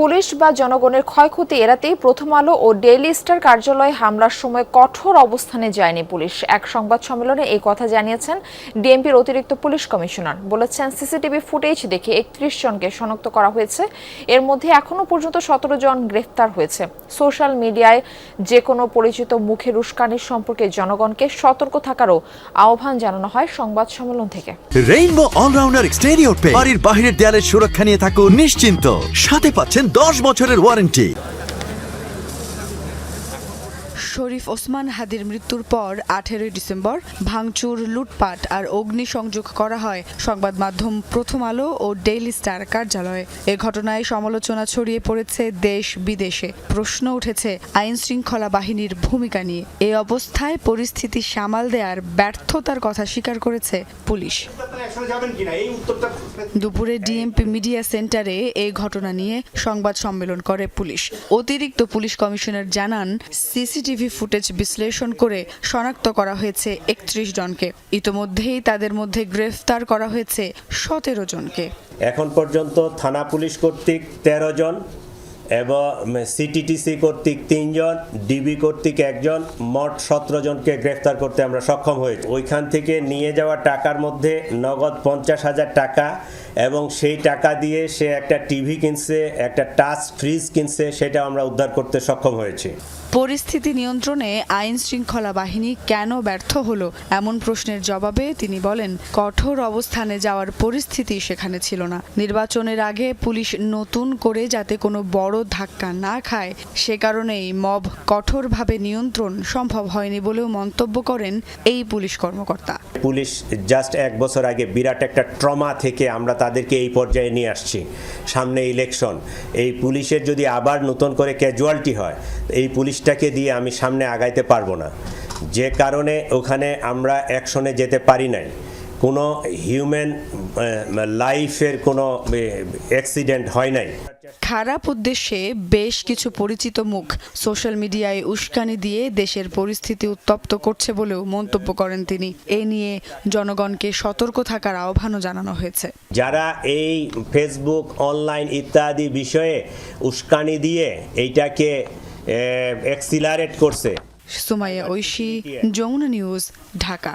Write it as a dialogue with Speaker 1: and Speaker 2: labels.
Speaker 1: Police বা জনগণের ক্ষয়ক্ষতি এড়াতেই প্রথম আলো ও ডেইলি স্টার কার্যালয়ে হামলার সময় কঠোর অবস্থানে যায়নি পুলিশ। এক সংবাদ সম্মেলনে এই কথা জানিয়েছেন ডিএমপির অতিরিক্ত পুলিশ কমিশনার। বলেছেন, সিসিটিভি ফুটেজ দেখে একত্রিশ জনকে শনাক্ত করা হয়েছে। এর মধ্যে এখনও পর্যন্ত সতেরো জন গ্রেফতার হয়েছে। সোশ্যাল মিডিয়ায় যে কোনো পরিচিত মুখের উস্কানির সম্পর্কে জনগণকে সতর্ক থাকারও আহ্বান জানানো হয় সংবাদ সম্মেলন থেকে।
Speaker 2: রেইনবো অলরাউন্ডার এক্সটেরিয়র পে বাড়ির বাহিরের দেয়ালের সুরক্ষা নিয়ে থাকুন নিশ্চিন্ত। সাথে পাচ্ছেন দশ বছরের ওয়ারেন্টি
Speaker 3: শরীফ ওসমান হাদির মৃত্যুর পর আঠেরোই ডিসেম্বর ভাঙচুর, লুটপাট আর অগ্নিসংযোগ করা হয় সংবাদ মাধ্যম প্রথম আলো ও ডেইলি স্টার কার্যালয়ে। এ ঘটনায় সমালোচনা ছড়িয়ে পড়েছে দেশ বিদেশে। প্রশ্ন উঠেছে, আইন শৃঙ্খলা বাহিনীর ভূমিকা নিয়ে। এই অবস্থায় পরিস্থিতি সামাল দেওয়ার ব্যর্থতার কথা স্বীকার করেছে পুলিশ। দুপুরে ডিএমপি মিডিয়া সেন্টারে এই ঘটনা নিয়ে সংবাদ সম্মেলন করে পুলিশ। অতিরিক্ত পুলিশ কমিশনার জানান, সিসিটিভি ফুটেজ বিশ্লেষণ করে শনাক্ত করা হয়েছে একত্রিশ জনকে। ইতোমধ্যেই তাদের মধ্যে গ্রেফতার করা হয়েছে সতেরো জনকে।
Speaker 4: এখন পর্যন্ত থানা পুলিশ কর্তৃক তেরো জন এবং সিটিটিসি কর্তৃক তিনজন ডিবি কর্তৃক একজন, মোট সতেরো জনকে গ্রেফতার করতে আমরা সক্ষম হয়েছি। ওইখান থেকে নিয়ে যাওয়া টাকার মধ্যে নগদ পঞ্চাশ হাজার টাকা এবং সেই টাকা দিয়ে সে একটা টিভি কিনছে, একটা টাচ ফ্রিজ কিনছে সেটা আমরা উদ্ধার করতে সক্ষম হয়েছি।
Speaker 3: পরিস্থিতি নিয়ন্ত্রণে আইন শৃঙ্খলা বাহিনী কেন ব্যর্থ হলো? এমন প্রশ্নের জবাবে তিনি বলেন, কঠোর অবস্থানে যাওয়ার পরিস্থিতি সেখানে ছিল না। নির্বাচনের আগে পুলিশ নতুন করে যাতে কোনো বড় ধাক্কা না খায়। সে কারণেই মব কঠোরভাবে নিয়ন্ত্রণ সম্ভব হয়নি বলেও মন্তব্য করেন এই পুলিশ কর্মকর্তা।
Speaker 4: পুলিশ জাস্ট এক বছর আগে বিরাট একটা ট্রমা থেকে আমরা তাদেরকে এই পর্যায়ে নিয়ে আসছি। সামনে ইলেকশন। এই পুলিশের যদি আবার নতুন করে ক্যাজুয়ালিটি হয়, এই পুলিশটাকে দিয়ে আমি সামনে আগাইতে পারব না। যে কারণে ওখানে আমরা অ্যাকশনে যেতে পারি নাই। কোনো হিউম্যান লাইফের কোনো অ্যাক্সিডেন্ট হয় নাই।
Speaker 3: খারাপ উদ্দেশ্যে বেশ কিছু পরিচিত মুখ সোশ্যাল মিডিয়ায় উস্কানি দিয়ে দেশের পরিস্থিতি উত্তপ্ত করছে বলেও মন্তব্য করেন তিনি। এ নিয়ে জনগণকে সতর্ক থাকার আহ্বানও জানানো হয়েছে।
Speaker 4: যারা এই ফেসবুক অনলাইন ইত্যাদি বিষয়ে উস্কানি দিয়ে এইটাকে অ্যাক্সিলারেট করছে।
Speaker 3: সুমাইয়া ঐশী যমুনা নিউজ ঢাকা।